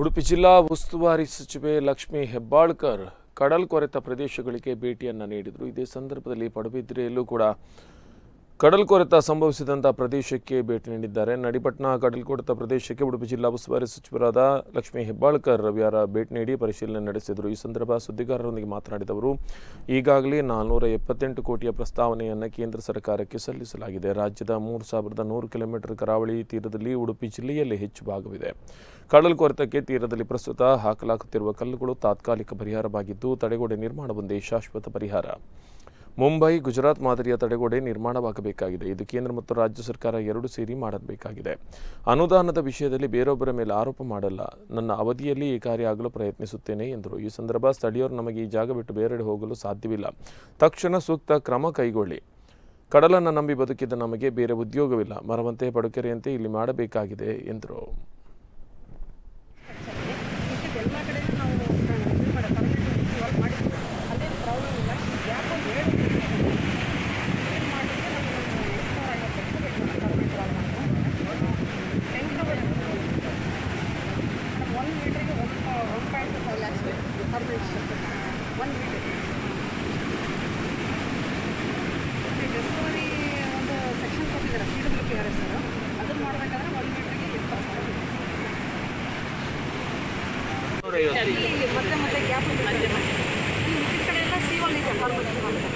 ಉಡುಪಿ ಜಿಲ್ಲಾ ಉಸ್ತುವಾರಿ ಸಚಿವೆ ಲಕ್ಷ್ಮೀ ಹೆಬ್ಬಾಳ್ಕರ್ ಕಡಲ್ ಕೊರೆತ ಪ್ರದೇಶಗಳಿಗೆ ಭೇಟಿಯನ್ನು ನೀಡಿದರು. ಇದೇ ಸಂದರ್ಭದಲ್ಲಿ ಪಡುಬಿದ್ರೆಯಲ್ಲೂ ಕೂಡ ಕಡಲ್ ಕೊರೆತ ಸಂಭವಿಸಿದಂಥ ಪ್ರದೇಶಕ್ಕೆ ಭೇಟಿ ನೀಡಿದ್ದಾರೆ. ನಡಿಪಟ್ನ ಕಡಲ್ ಕೊರೆತ ಪ್ರದೇಶಕ್ಕೆ ಉಡುಪಿ ಜಿಲ್ಲಾ ಉಸ್ತುವಾರಿ ಸಚಿವರಾದ ಲಕ್ಷ್ಮೀ ಹೆಬ್ಬಾಳ್ಕರ್ ರವಿಯಾರ ಭೇಟಿ ನೀಡಿ ಪರಿಶೀಲನೆ ನಡೆಸಿದರು. ಈ ಸಂದರ್ಭ ಸುದ್ದಿಗಾರರೊಂದಿಗೆ ಮಾತನಾಡಿದವರು ಈಗಾಗಲೇ ನಾನ್ನೂರ ಎಪ್ಪತ್ತೆಂಟು ಕೋಟಿಯ ಪ್ರಸ್ತಾವನೆಯನ್ನು ಕೇಂದ್ರ ಸರ್ಕಾರಕ್ಕೆ ಸಲ್ಲಿಸಲಾಗಿದೆ. ರಾಜ್ಯದ ಮೂರು ಸಾವಿರದ ನೂರು ಕಿಲೋಮೀಟರ್ ಕರಾವಳಿ ತೀರದಲ್ಲಿ ಉಡುಪಿ ಜಿಲ್ಲೆಯಲ್ಲಿ ಹೆಚ್ಚು ಭಾಗವಿದೆ. ಕಡಲ್ ಕೊರೆತಕ್ಕೆ ತೀರದಲ್ಲಿ ಪ್ರಸ್ತುತ ಹಾಕಲಾಗುತ್ತಿರುವ ಕಲ್ಲುಗಳು ತಾತ್ಕಾಲಿಕ ಪರಿಹಾರವಾಗಿದ್ದು, ತಡೆಗೋಡೆ ನಿರ್ಮಾಣವೊಂದೇ ಶಾಶ್ವತ ಪರಿಹಾರ. ಮುಂಬೈ, ಗುಜರಾತ್ ಮಾದರಿಯ ತಡೆಗೋಡೆ ನಿರ್ಮಾಣವಾಗಬೇಕಾಗಿದೆ. ಇದು ಕೇಂದ್ರ ಮತ್ತು ರಾಜ್ಯ ಸರ್ಕಾರ ಎರಡು ಸೇರಿ ಮಾಡಬೇಕಾಗಿದೆ. ಅನುದಾನದ ವಿಷಯದಲ್ಲಿ ಬೇರೊಬ್ಬರ ಮೇಲೆ ಆರೋಪ ಮಾಡಲ್ಲ. ನನ್ನ ಅವಧಿಯಲ್ಲಿ ಈ ಕಾರ್ಯ ಆಗಲು ಪ್ರಯತ್ನಿಸುತ್ತೇನೆ ಎಂದರು. ಈ ಸಂದರ್ಭ ಸ್ಥಳೀಯರು ನಮಗೆ ಈ ಜಾಗ ಬಿಟ್ಟು ಬೇರೆಡೆ ಹೋಗಲು ಸಾಧ್ಯವಿಲ್ಲ. ತಕ್ಷಣ ಸೂಕ್ತ ಕ್ರಮ ಕೈಗೊಳ್ಳಿ. ಕಡಲನ್ನು ನಂಬಿ ಬದುಕಿದ ನಮಗೆ ಬೇರೆ ಉದ್ಯೋಗವಿಲ್ಲ. ಮರವಂತೆ ಪಡುಕೆರೆಯಂತೆ ಇಲ್ಲಿ ಮಾಡಬೇಕಾಗಿದೆ, ಎಂದರು. ಬೇಕು ಪರ್ಮಿಟ್ ಡೆಲಿವರಿ ಒಂದು ಸೆಕ್ಷನ್ ಕೊಟ್ಟಿದ್ದಾರೆ ಸಿ ಡಬ್ಲ್ಯೂ ಪಿ ಅದನ್ನು ಒಂದು ಮತ್ತೆ ಮತ್ತೆ ಗ್ಯಾಪ್ ಈ ಕಡೆ ಎಲ್ಲ ಸಿ ಒನ್ ಇದೆ.